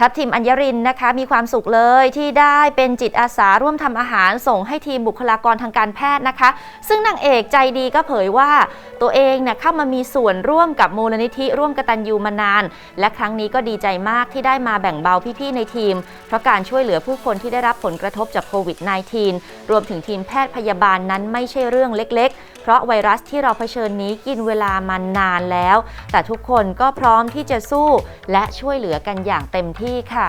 ทัพทีมอัญญรินนะคะมีความสุขเลยที่ได้เป็นจิตอาสาร่วมทำอาหารส่งให้ทีมบุคลากรทางการแพทย์นะคะ ซึ่งนางเอกใจดีก็เผยว่าตัวเองเนี่ยเข้ามามีส่วนร่วมกับมูลนิธิร่วมกตัญญูมานาน และครั้งนี้ก็ดีใจมากที่ได้มาแบ่งเบาพี่ๆในทีม เพราะการช่วยเหลือผู้คนที่ได้รับผลกระทบจากโควิด -19 รวมถึงทีมแพทย์พยาบาลนั้นไม่ใช่เรื่องเล็ก ๆ เพราะไวรัสที่เราเผชิญนี้กินเวลามานานแล้ว แต่ทุกคนก็พร้อมที่จะสู้ และช่วยเหลือกันอย่างเต็มที่ค่ะ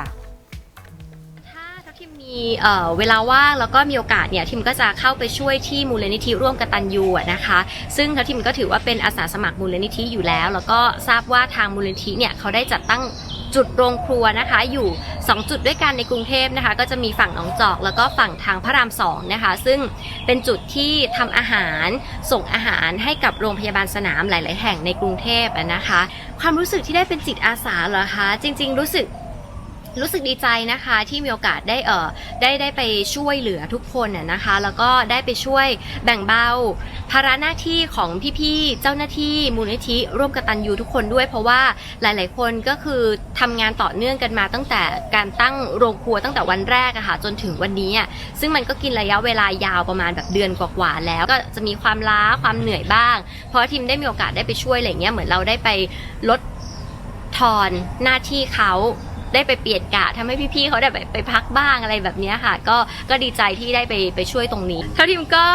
พทิมมีเอ่อเวลาว่างแล้วก็มีโอกาสเนี่ยทิมก็จะเข้าไปช่วยที่มูลนิธิร่วมกตัญญูอะนะคะ ซึ่งทัพทิมก็ถือว่าเป็นอาสาสมัครมูลนิธิอยู่แล้ว แล้วก็ทราบว่าทางมูลนิธิเนี่ยเขาได้จัดตั้งจุดโรงครัวนะคะอยู่ 2 จุดด้วยกันในกรุงเทพนะคะ ก็จะมีฝั่งหนองจอก แล้วก็ฝั่งทางพระรามสองนะคะ ซึ่งเป็นจุดที่ทำอาหารส่งอาหารให้กับโรงพยาบาลสนามหลาย ๆ แห่งในกรุงเทพอะนะคะ ความรู้สึกที่ได้เป็นจิตอาสาเหรอคะ จริง ๆ รู้สึก รู้สึกดีใจนะคะที่มีโอกาสได้เออได้ได้ไปช่วยเหลือทุกคนน่ะนะคะ แล้วก็ได้ไปช่วยแบ่งเบาภาระหน้าที่ของพี่ๆเจ้าหน้าที่มูลนิธิร่วมกตัญญูทุกคนด้วย เพราะว่าหลายๆ คนก็คือทำงานต่อเนื่องกันมาตั้งแต่การตั้งโรงครัวตั้งแต่วันแรกอะค่ะจนถึงวันนี้อะซึ่งมันก็กินระยะเวลายาวประมาณแบบเดือนกว่าๆแล้ว ก็จะมีความล้าความเหนื่อยบ้าง เพราะทีมได้มีโอกาสได้ไปช่วยอะไรเงี้ยเหมือนเราได้ไปลดทอนหน้าที่เขา ได้ไปเปลี่ยนกะทำให้พี่ๆเขาได้ไปไปพักบ้างอะไรแบบนี้ค่ะ ก็ก็ดีใจที่ได้ไปไปช่วยตรงนี้เท่าทีมก็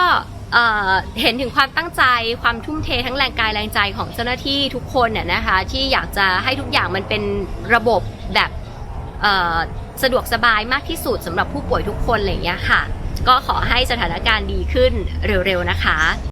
เห็นถึงความตั้งใจความทุ่มเททั้งแรงกายแรงใจของเจ้าหน้าที่ทุกคนน่ะนะคะที่อยากจะให้ทุกอย่างมันเป็นระบบแบบสะดวกสบายมากที่สุดสำหรับผู้ป่วยทุกคนอะไรอย่างเงี้ยค่ะ ก็ขอให้สถานการณ์ดีขึ้นเร็วๆนะคะ